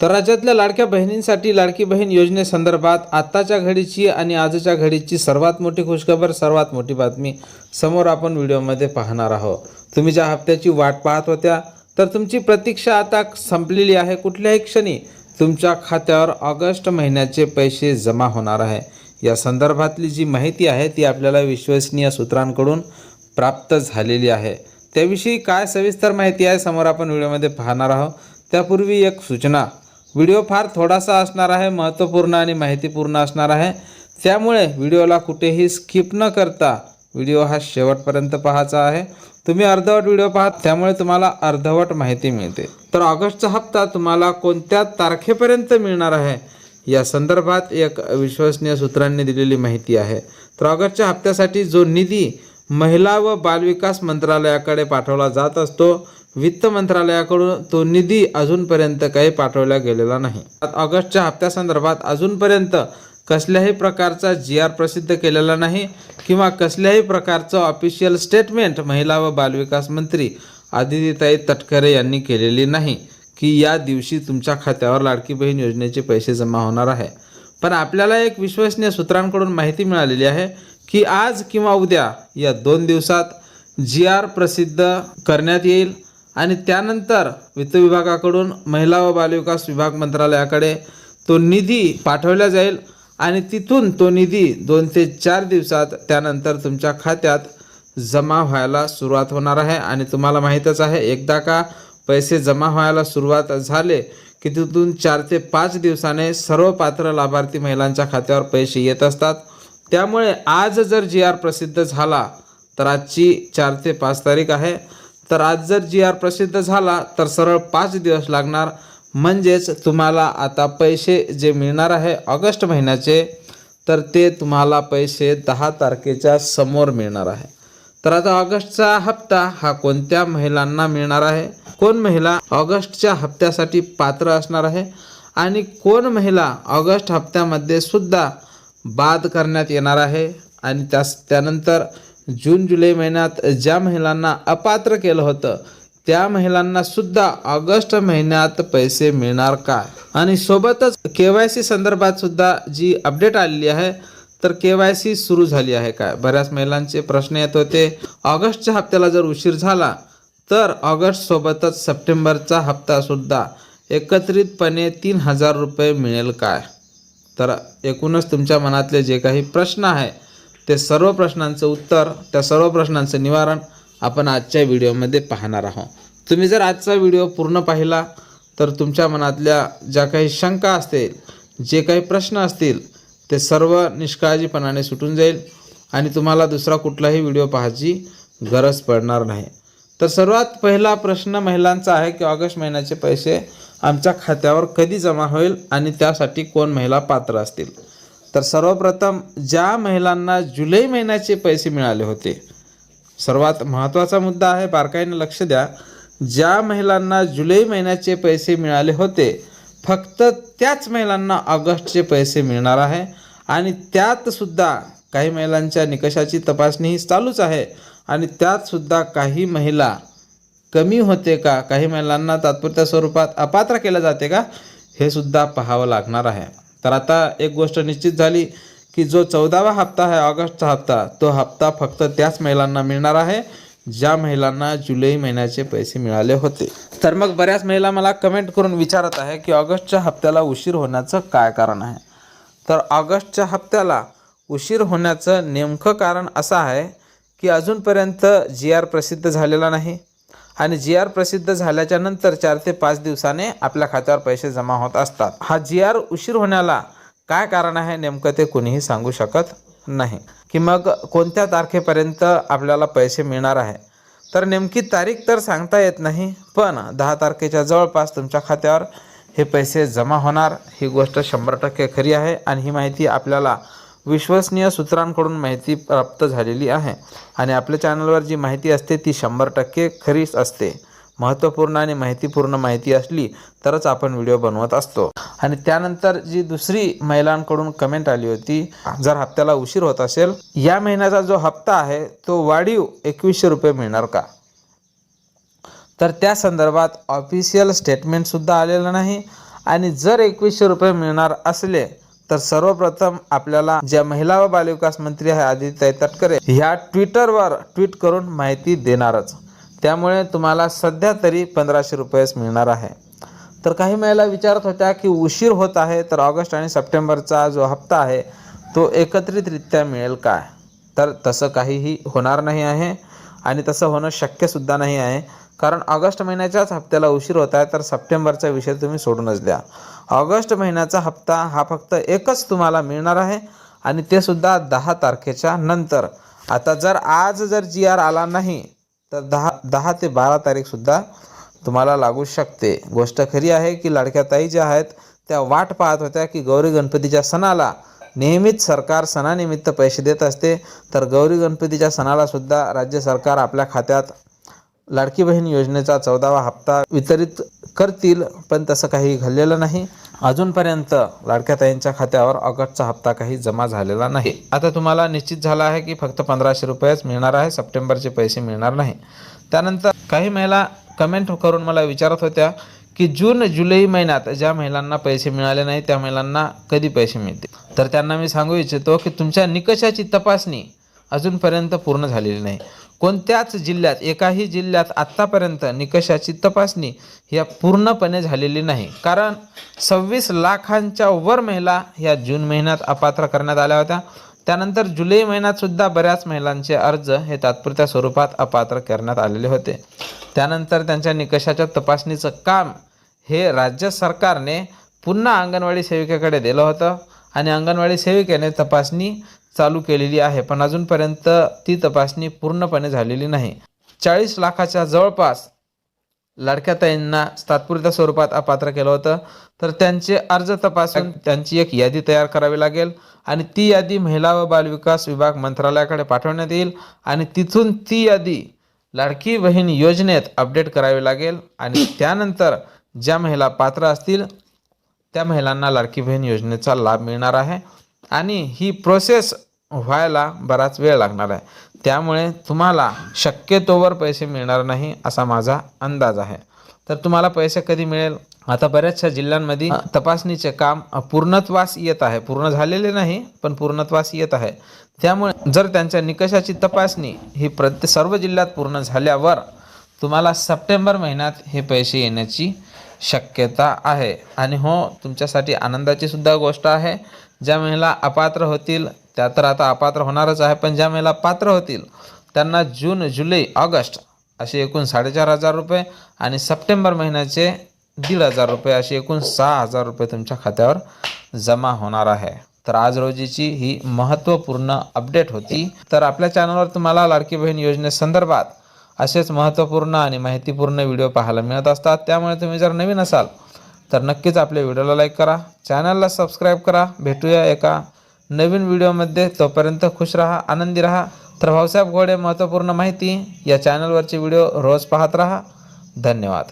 तर राज्यातल्या लाडक्या बहिणींसाठी लाडकी बहीण योजनेसंदर्भात आत्ताच्या घडीची आणि आजच्या घडीची सर्वात मोठी खुशखबर सर्वात मोठी बातमी समोर आपण व्हिडिओमध्ये पाहणार आहोत. तुम्ही ज्या हप्त्याची वाट पाहत होत्या तर तुमची प्रतीक्षा आता संपलेली आहे. कुठल्याही क्षणी तुमच्या खात्यावर ऑगस्ट महिन्याचे पैसे जमा होणार आहे. या संदर्भातली जी माहिती आहे ती आपल्याला विश्वसनीय सूत्रांकडून प्राप्त झालेली आहे. त्याविषयी काय सविस्तर माहिती आहे समोर आपण व्हिडिओमध्ये पाहणार आहोत. त्यापूर्वी एक सूचना. व्हिडिओ फार थोडासा असणार आहे महत्त्वपूर्ण आणि माहितीपूर्ण असणार आहे. त्यामुळे व्हिडिओला कुठेही स्किप न करता व्हिडिओ हा शेवटपर्यंत पाहायचा आहे. तुम्ही अर्धवट व्हिडिओ पाहात त्यामुळे तुम्हाला अर्धवट माहिती मिळते. तर ऑगस्टचा हप्ता तुम्हाला कोणत्या तारखेपर्यंत मिळणार आहे? या संदर्भात एक विश्वसनीय सूत्रांनी दिलेली माहिती आहे. तर ऑगस्टच्या हप्त्यासाठी जो निधी महिला व बालविकास मंत्रालयाकडे पाठवला जात असतो वित्त मंत्रालयाकडून तो निधी अजूनपर्यंत काही पाठवला गेलेला नाही. ऑगस्टच्या हप्त्यासंदर्भात अजूनपर्यंत कसल्याही प्रकारचा जी आर प्रसिद्ध केलेला नाही किंवा कसल्याही प्रकारचं ऑफिशियल स्टेटमेंट महिला व बालविकास मंत्री आदितीताई तटकरे यांनी केलेली नाही की या दिवशी तुमच्या खात्यावर लाडकी बहीण योजनेचे पैसे जमा होणार आहे. पण आपल्याला एक विश्वसनीय सूत्रांकडून माहिती मिळालेली आहे की आज किंवा उद्या या दोन दिवसात जी आर प्रसिद्ध करण्यात येईल. आणि त्यानंतर वित्त विभागाकडून महिला व बालविकास विभाग मंत्रालयाकडे तो निधी पाठवला जाईल आणि तिथून तो निधी दोन ते चार दिवसात त्यानंतर तुमच्या खात्यात जमा व्हायला सुरुवात होणार आहे. आणि तुम्हाला माहीतच आहे एकदा का पैसे जमा व्हायला सुरुवात झाले की तिथून चार ते पाच दिवसाने सर्व पात्र लाभार्थी महिलांच्या खात्यावर पैसे येत असतात. त्यामुळे आज जर जी आर प्रसिद्ध झाला तर आजची चार ते पाच तारीख आहे. तर आज जर जी आर प्रसिद्ध झाला तर सरळ पाच दिवस लागणार. म्हणजेच तुम्हाला आता पैसे जे मिळणार आहे ऑगस्ट महिन्याचे तर ते तुम्हाला पैसे दहा तारखेच्या समोर मिळणार आहे. तर आता ऑगस्टचा हप्ता हा कोणत्या महिलांना मिळणार आहे? कोण महिला ऑगस्टच्या हप्त्यासाठी पात्र असणार आहे? आणि कोण महिला ऑगस्ट हप्त्यामध्ये सुद्धा बाद करण्यात येणार आहे? आणि त्यास त्यानंतर जून जुलै महिन्यात ज्या महिलांना अपात्र केलं होतं त्या महिलांना सुद्धा ऑगस्ट महिन्यात पैसे मिळणार का आणि सोबतच के वाय सी संदर्भात सुद्धा जी अपडेट आलेली आहे तर के वाय सी सुरू झाली आहे काय? बऱ्याच महिलांचे प्रश्न येत होते. ऑगस्टच्या हप्त्याला जर उशीर झाला तर ऑगस्ट सोबतच सप्टेंबरचा हप्ता सुद्धा एकत्रितपणे तीन हजार रुपये मिळेल काय? तर एकूणच तुमच्या मनातले जे काही प्रश्न आहे ते सर्व प्रश्नांचं उत्तर त्या सर्व प्रश्नांचं निवारण आपण आजच्या व्हिडिओमध्ये पाहणार आहोत. तुम्ही जर आजचा व्हिडिओ पूर्ण पाहिला तर तुमच्या मनातल्या ज्या काही शंका असतील जे काही प्रश्न असतील ते सर्व निष्काळजीपणाने सुटून जाईल आणि तुम्हाला दुसरा कुठलाही व्हिडिओ पाहायची गरज पडणार नाही. तर सर्वात पहिला प्रश्न महिलांचा आहे की ऑगस्ट महिन्याचे पैसे आमच्या खात्यावर कधी जमा होईल आणि त्यासाठी कोण महिला पात्र असतील? तर सर्वप्रथम ज्या महिलांना जुलै महिन्याचे पैसे मिळाले होते सर्वात महत्त्वाचा मुद्दा आहे बारकाईने लक्ष द्या. ज्या महिलांना जुलै महिन्याचे पैसे मिळाले होते फक्त त्याच महिलांना ऑगस्टचे पैसे मिळणार आहे. आणि त्यातसुद्धा काही महिलांच्या निकषाची तपासणी ही चालूच आहे. आणि त्यातसुद्धा काही महिला कमी होते का? काही महिलांना तात्पुरत्या स्वरूपात अपात्र केलं जाते का? हे सुद्धा पाहावं लागणार आहे. तर आता एक गोष्ट निश्चित झाली की जो चौदावा हप्ता आहे ऑगस्टचा हप्ता तो हप्ता फक्त त्याच महिलांना मिळणार आहे ज्या महिलांना जुलै महिन्याचे पैसे मिळाले होते. तर मग बऱ्याच महिला मला कमेंट करून विचारत आहे की ऑगस्टच्या हप्त्याला उशीर होण्याचं काय कारण आहे? तर ऑगस्टच्या हप्त्याला उशीर होण्याचं नेमकं कारण असं आहे की अजूनपर्यंत जी आर प्रसिद्ध झालेला नाही. आणि जी आर प्रसिद्ध झाल्याच्यानंतर चार ते पाच दिवसाने आपल्या खात्यावर पैसे जमा होत असतात. हा जी आर उशीर होण्याला काय कारण आहे नेमकं ते कुणीही सांगू शकत नाही. की मग कोणत्या तारखेपर्यंत आपल्याला पैसे मिळणार आहे? तर नेमकी तारीख तर सांगता येत नाही पण दहा तारखेच्या जवळपास तुमच्या खात्यावर हे पैसे जमा होणार. ही गोष्ट शंभर टक्के खरी आहे आणि ही माहिती आपल्याला विश्वसनीय सूत्रांकडून माहिती प्राप्त झालेली आहे. आणि आपल्या चॅनलवर जी माहिती असते ती शंभर टक्के खरीच असते. महत्त्वपूर्ण आणि माहितीपूर्ण माहिती असली तरच आपण व्हिडिओ बनवत असतो. आणि त्यानंतर जी दुसरी महिलांकडून कमेंट आली होती जर हप्त्याला उशीर होत असेल या महिन्याचा जो हप्ता आहे तो वाढीव एकवीसशे रुपये मिळणार का? तर त्या संदर्भात ऑफिशियल स्टेटमेंटसुद्धा आलेलं नाही. आणि जर एकवीसशे रुपये मिळणार असले तर सर्वप्रथम आपल्याला ज्या महिला व बालविकास मंत्री आहे आदित्य तटकरे ह्या ट्विटरवर ट्विट करून माहिती देणारच. त्यामुळे तुम्हाला सध्या तरी पंधराशे रुपयेच मिळणार आहे. तर काही महिला विचारत होत्या की उशीर होत आहे तर ऑगस्ट आणि सप्टेंबरचा जो हप्ता आहे तो एकत्रितरित्या मिळेल काय? तर तसं काहीही होणार नाही आहे आणि तसं होणं शक्यसुद्धा नाही आहे. कारण ऑगस्ट महिन्याच्याच हप्त्याला उशीर होत आहे तर सप्टेंबरचा विषय तुम्ही सोडूनच द्या. ऑगस्ट महिन्याचा हप्ता हा फक्त एकच तुम्हाला मिळणार आहे आणि ते सुद्धा दहा तारखेच्या नंतर. आता जर आज जर जी आर आला नाही तर दहा दहा ते बारा तारीखसुद्धा तुम्हाला लागू शकते. गोष्ट खरी आहे की लाडक्या ताई ज्या आहेत त्या वाट पाहत होत्या की गौरी गणपतीच्या सणाला नेहमीच सरकार सणानिमित्त पैसे देत असते. तर गौरी गणपतीच्या सणालासुद्धा राज्य सरकार आपल्या खात्यात लाडकी बहीण योजनेचा चौदावा हप्ता वितरित करतील पण तसं काही घडलेलं नाही. अजूनपर्यंत लाडक्या ताईंच्या खात्यावर ऑगस्टचा हप्ता काही जमा झालेला नाही. आता तुम्हाला निश्चित झाला आहे की फक्त पंधराशे रुपयेच मिळणार आहे सप्टेंबरचे पैसे मिळणार नाही. त्यानंतर काही महिला कमेंट करून मला विचारत होत्या की जून जुलै महिन्यात ज्या महिलांना पैसे मिळाले नाही त्या महिलांना कधी पैसे मिळतील? तर त्यांना मी सांगू इच्छितो की तुमच्या निकषाची तपासणी अजूनपर्यंत पूर्ण झालेली नाही. कोणत्याच जिल्ह्यात एकाही जिल्ह्यात आत्तापर्यंत निकषाची तपासणी ह्या पूर्णपणे झालेली नाही. कारण सव्वीस लाखांच्या वर महिला ह्या जून महिन्यात अपात्र करण्यात आल्या होत्या. त्यानंतर जुलै महिन्यातसुद्धा बऱ्याच महिलांचे अर्ज हे तात्पुरत्या स्वरूपात अपात्र करण्यात आलेले होते. त्यानंतर त्यांच्या निकषाच्या तपासणीचं काम हे राज्य सरकारने पुन्हा अंगणवाडी सेविकेकडे दिलं होतं आणि अंगणवाडी सेविकेने तपासणी चालू केलेली आहे पण अजूनपर्यंत ती तपासणी पूर्णपणे झालेली नाही. चाळीस लाखाच्या जवळपास लाडक्या ताईंना तात्पुरत्या स्वरूपात अपात्र केलं होतं. तर त्यांचे अर्ज तपासून त्यांची एक यादी तयार करावी लागेल आणि ती यादी महिला व बालविकास विभाग मंत्रालयाकडे पाठवण्यात येईल आणि तिथून ती यादी लाडकी बहीण योजनेत अपडेट करावी लागेल आणि त्यानंतर ज्या महिला पात्र असतील त्या महिलांना लाडकी बहीण योजनेचा लाभ मिळणार आहे. आणि ही प्रोसेस व्हायला बराच वेळ लागणार आहे. त्यामुळे तुम्हाला शक्यतोवर पैसे मिळणार नाही असा माझा अंदाज आहे. तर तुम्हाला पैसे कधी मिळेल? आता बऱ्याचशा जिल्ह्यांमध्ये तपासणीचे काम पूर्णत्वास येत आहे. पूर्ण झालेले नाही पण पूर्णत्वास येत आहे. त्यामुळे जर त्यांच्या निकषाची तपासणी ही प्रत्येक सर्व जिल्ह्यात पूर्ण झाल्यावर तुम्हाला सप्टेंबर महिन्यात हे पैसे येण्याची शक्यता आहे. आणि हो तुमच्यासाठी आनंदाची सुद्धा गोष्ट आहे. ज्या महिला अपात्र होतील त्या तर आता अपात्र होणारच आहे पण ज्या महिला पात्र होतील त्यांना जून जुलै ऑगस्ट असे एकूण साडेचार हजार रुपये आणि सप्टेंबर महिन्याचे दीड हजार रुपये असे एकूण सहा हजार रुपये तुमच्या खात्यावर जमा होणार आहे. तर आज रोजीची ही महत्त्वपूर्ण अपडेट होती. तर आपल्या चॅनलवर तुम्हाला लाडकी बहीण योजनेसंदर्भात असेच महत्त्वपूर्ण आणि माहितीपूर्ण व्हिडिओ पाहायला मिळत असतात. त्यामुळे तुम्ही जर नवीन असाल तर नक्कीच आपल्या व्हिडिओला लाईक करा चॅनलला सबस्क्राईब करा. भेटूया एका नवीन व्हिडिओमध्ये तोपर्यंत खुश राहा आनंदी राहा. तर भाऊसाहेब घोडे महत्त्वपूर्ण माहिती या चॅनलवरचे व्हिडिओ रोज पाहत राहा. धन्यवाद.